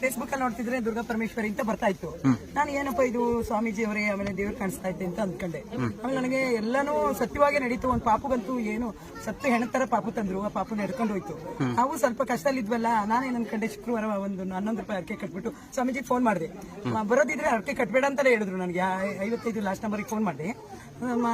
Facebook ಅಲ್ಲಿ ನೋಡ್ತಿದ್ರೆ ದುರ್ಗಾ ಪರಮೇಶ್ವರಿ ಅಂತ ಬರ್ತಾ ಇತ್ತು. ನಾನು ಏನಪ್ಪ ಇದು ಸ್ವಾಮೀಜಿ ಅವರೇ ಆಮೇಲೆ ದೇವ್ರು ಕಾಣಿಸ್ತಾ ಇದೆ ಅಂತ ಅಂದ್ಕೊಂಡೆ ಆಮೇಲೆ ನನಗೆ ಎಲ್ಲಾನು ಸತ್ಯವಾಗಿ ನಡೀತು. ಒಂದ್ ಪಾಪುಗಂತೂ ಏನು ಸತ್ತು ಹೆಣತರ ಪಾಪು ತಂದ್ರು. ಆ ಪಾಪು ನಡ್ಕೊಂಡು ಹೋಯ್ತು. ನಾವು ಸ್ವಲ್ಪ ಕಷ್ಟದಲ್ಲಿದ್ವಲ್ಲ ನಾನೇನ್ ಅನ್ಕೊಂಡೆ ಶುಕ್ರವಾರ ಒಂದು ಹನ್ನೊಂದು ರೂಪಾಯಿ ಅರ್ಕೆ ಕಟ್ಬಿಟ್ಟು ಸ್ವಾಮೀಜಿ ಫೋನ್ ಮಾಡಿದೆ. ಬರೋದಿದ್ರೆ ಅರ್ಕೆ ಕಟ್ಬೇಡ ಅಂತಾನೆ ಹೇಳಿದ್ರು ನನಗೆ. ಐವತ್ತೈದು ಲಾಸ್ಟ್ ನಂಬರ್ಗೆ ಫೋನ್ ಮಾಡಿ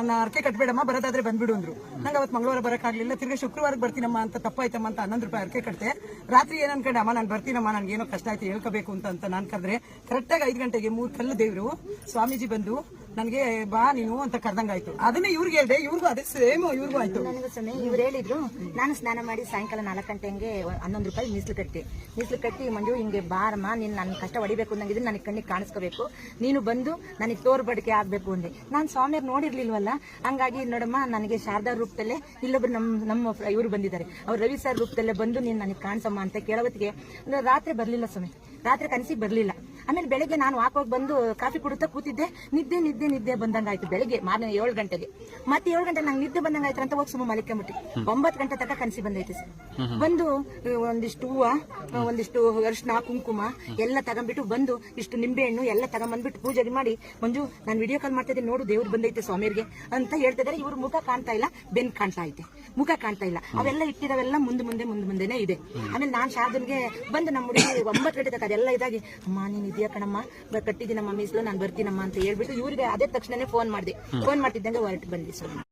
ನಾ ಅರ್ಕೆ ಕಟ್ಬೇಡಮ್ಮ ಬರೋದಾದ್ರೆ ಬಂದ್ಬಿಡು ಅಂದ್ರು. ನಂಗೆ ಅವತ್ತು ಮಂಗಳವಾರ ಬರೋಕ್ಕಾಗಲಿಲ್ಲ ತಿರ್ಗಿ ಶುಕ್ರವಾರಕ್ಕೆ ಬರ್ತೀನಮ್ಮ ಅಂತ ತಪ್ಪಾಯ್ತಮ್ಮ ಅಂತ ಹನ್ನೊಂದು ರೂಪಾಯಿ ಅರ್ಕೆ ಕಟ್ತೆ ರಾತ್ರಿ ಏನ್ ಅನ್ಕೊಂಡೆ ಅಮ್ಮ ನಾನು ಬರ್ತೀನಮ್ಮ ನನ್ಗೆ ಏನೋ ಕಷ್ಟ ಆಯ್ತು ಹೇಳ್ಕೋಬೇಕು ಅಂತ ಅಂತ ನಾನು ಕರೆದ್ರೆ. ಕರೆಕ್ಟಾಗಿ ಐದು ಗಂಟೆಗೆ ಮೂರು ಕಲ್ಲು ದೇವರು ಸ್ವಾಮೀಜಿ ಬಂದು ನನಗೆ ಬಾ ನೀನು ಅಂತ ಕರ್ದಂಗಾಯ್ತು ಅದನ್ನೇ ಇವ್ರಿಗೆ ಹೇಳ್ದೆ, ಇವ್ರಿಗೂ ಅದೇ ಸೇಮ್ ಇವ್ರಿಗೂ ಆಯ್ತು. ನನಗೂ ಸೊನ್ನೆ ಇವ್ರು ಹೇಳಿದ್ರು, ನಾನು ಸ್ನಾನ ಮಾಡಿ ಸಾಯಂಕಾಲ ನಾಲ್ಕು ಗಂಟೆಗೆ ಹನ್ನೊಂದು ರೂಪಾಯಿ ಮೀಸಲು ಕಟ್ಟಿ. ಮೀಸಲು ಕಟ್ಟಿ, ಮಂಜು, ಹಿಂಗೆ ಬಾರಮ್ಮ ನೀನು ನನ್ನ ಕಷ್ಟ ಹೊಡಿಬೇಕು ಅನ್ನಂಗಿದ್ರೆ ನನಗೆ ಕಣ್ಣಿಗೆ ಕಾಣಿಸ್ಕೋಬೇಕು. ನೀನು ಬಂದು ನನಗೆ ತೋರ್ಬಡಿಕೆ ಆಗಬೇಕು ಅಂದೆ. ನಾನು ಸ್ವಾಮಿಯವ್ರು ನೋಡಿರ್ಲಿಲ್ವಲ್ಲ? ಹಂಗಾಗಿ ನೋಡಮ್ಮ, ನನಗೆ ಶಾರದಾ ರೂಪದಲ್ಲೇ ಇಲ್ಲೊಬ್ರು ನಮ್ಮ ನಮ್ಮ ಇವರು ಬಂದಿದ್ದಾರೆ. ಅವ್ರು ರವಿ ಸರ್ ರೂಪದಲ್ಲೇ ಬಂದು ನೀನು ನನಗೆ ಕಾಣಿಸಮ್ಮ ಅಂತ ಕೇಳೋತ್ತಿಗೆ ರಾತ್ರಿ ಬರಲಿಲ್ಲ ಸ್ವಾಮಿ. ರಾತ್ರಿ ಕನಸಿಗೆ ಬರಲಿಲ್ಲ. ಆಮೇಲೆ ಬೆಳಗ್ಗೆ ನಾನು ವಾಕೋಗಿ ಬಂದು ಕಾಫಿ ಕುಡುತ್ತಾ ಕೂತಿದ್ದೆ. ನಿದ್ದೆ ನಿದ್ದೆ ನಿದ್ದೆ ಬಂದಂಗಾಯ್ತು ಬೆಳಗ್ಗೆ ಮಾರ್ನಿಂಗ್ ಏಳು ಗಂಟೆಗೆ. ಮತ್ತೆ ಏಳು ಗಂಟೆ ನಂಗೆ ನಿದ್ದೆ ಬಂದಂಗಾಯ್ತು ಅಂತ ಹೋಗಿ ಸುಮ್ಮ ಮಲಿಕೊಂಬಿಟ್ಟು ಒಂಬತ್ತು ಗಂಟೆ ತನಕ ಕನಸಿ ಬಂದೈತೆ ಸರ್. ಬಂದು ಒಂದಿಷ್ಟು ಹೂವ ಒಂದಿಷ್ಟು ಅರಿಶಿನ ಕುಂಕುಮ ಎಲ್ಲ ತಗೊಂಡ್ಬಿಟ್ಟು ಬಂದು ಇಷ್ಟು ನಿಂಬೆ ಹಣ್ಣು ಎಲ್ಲ ತಗೊಂಡ್ಬಂದ್ಬಿಟ್ಟು ಪೂಜೆ ಮಾಡಿ ಮಂಜು ನಾನು ವಿಡಿಯೋ ಕಾಲ್ ಮಾಡ್ತಾ ಇದ್ದೀನಿ ನೋಡು ದೇವ್ರು ಬಂದೈತೆ ಸ್ವಾಮಿಯರಿಗೆ ಅಂತ ಹೇಳ್ತಾ ಇದಾರೆ ಇವ್ರ ಮುಖ ಕಾಣ್ತಾ ಇಲ್ಲ ಬೆನ್ ಕಾಣ್ತಾ ಐತೆ. ಮುಖ ಕಾಣ್ತಾ ಇಲ್ಲ. ಅವೆಲ್ಲ ಇಟ್ಟಿರೋವೆಲ್ಲ ಮುಂದೆ ಮುಂದೆ ಮುಂದೆ ಮುಂದೆನೆ ಇದೆ. ಆಮೇಲೆ ನಾನ್ ಶಾರದನ್ಗೆ ಬಂದು ನಮ್ಮ ಹುಡುಗಿ ಒಂಬತ್ತು ಗಂಟೆ ತಕ್ಕ ಅದೆಲ್ಲ ಇದಾಗಿ ಅಮ್ಮ ನೀನ್ ಇದೆಯಾ ಕಣಮ್ಮ? ಕಟ್ಟಿದ್ದೀನಮ್ಮ ಮೀಸಲು ನಾನು ಬರ್ತೀನಮ್ಮ ಅಂತ ಹೇಳ್ಬಿಟ್ಟು ಇವ್ರಿಗೆ ಅದೇ ತಕ್ಷಣನೇ ಫೋನ್ ಮಾಡಿದೆ. ಫೋನ್ ಮಾಡ್ತಿದ್ದಂಗೆ ಹೊರಟು ಬಂದಿ ಸ್ವಾಮಿ